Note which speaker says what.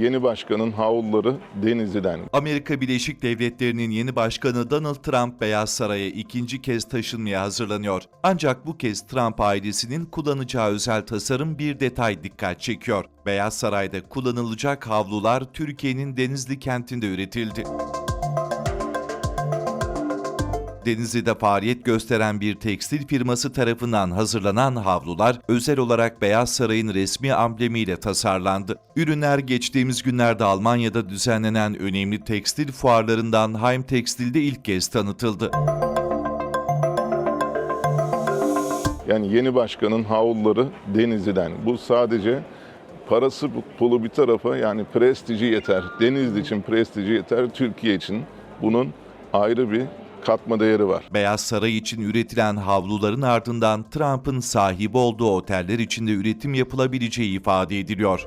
Speaker 1: Yeni başkanın havluları Denizli'den.
Speaker 2: Amerika Birleşik Devletleri'nin yeni başkanı Donald Trump Beyaz Saray'a ikinci kez taşınmaya hazırlanıyor. Ancak bu kez Trump ailesinin kullanacağı özel tasarım bir detay dikkat çekiyor. Beyaz Saray'da kullanılacak havlular Türkiye'nin Denizli kentinde üretildi. Denizli'de faaliyet gösteren bir tekstil firması tarafından hazırlanan havlular özel olarak Beyaz Saray'ın resmi amblemiyle tasarlandı. Ürünler geçtiğimiz günlerde Almanya'da düzenlenen önemli tekstil fuarlarından Heim Tekstil'de ilk kez tanıtıldı.
Speaker 1: Yani yeni başkanın havluları Denizli'den. Bu sadece parası pulu bir tarafa yani prestiji yeter. Denizli için prestiji yeter. Türkiye için bunun ayrı bir katma değeri var.
Speaker 2: Beyaz Saray için üretilen havluların ardından Trump'ın sahibi olduğu oteller içinde üretim yapılabileceği ifade ediliyor.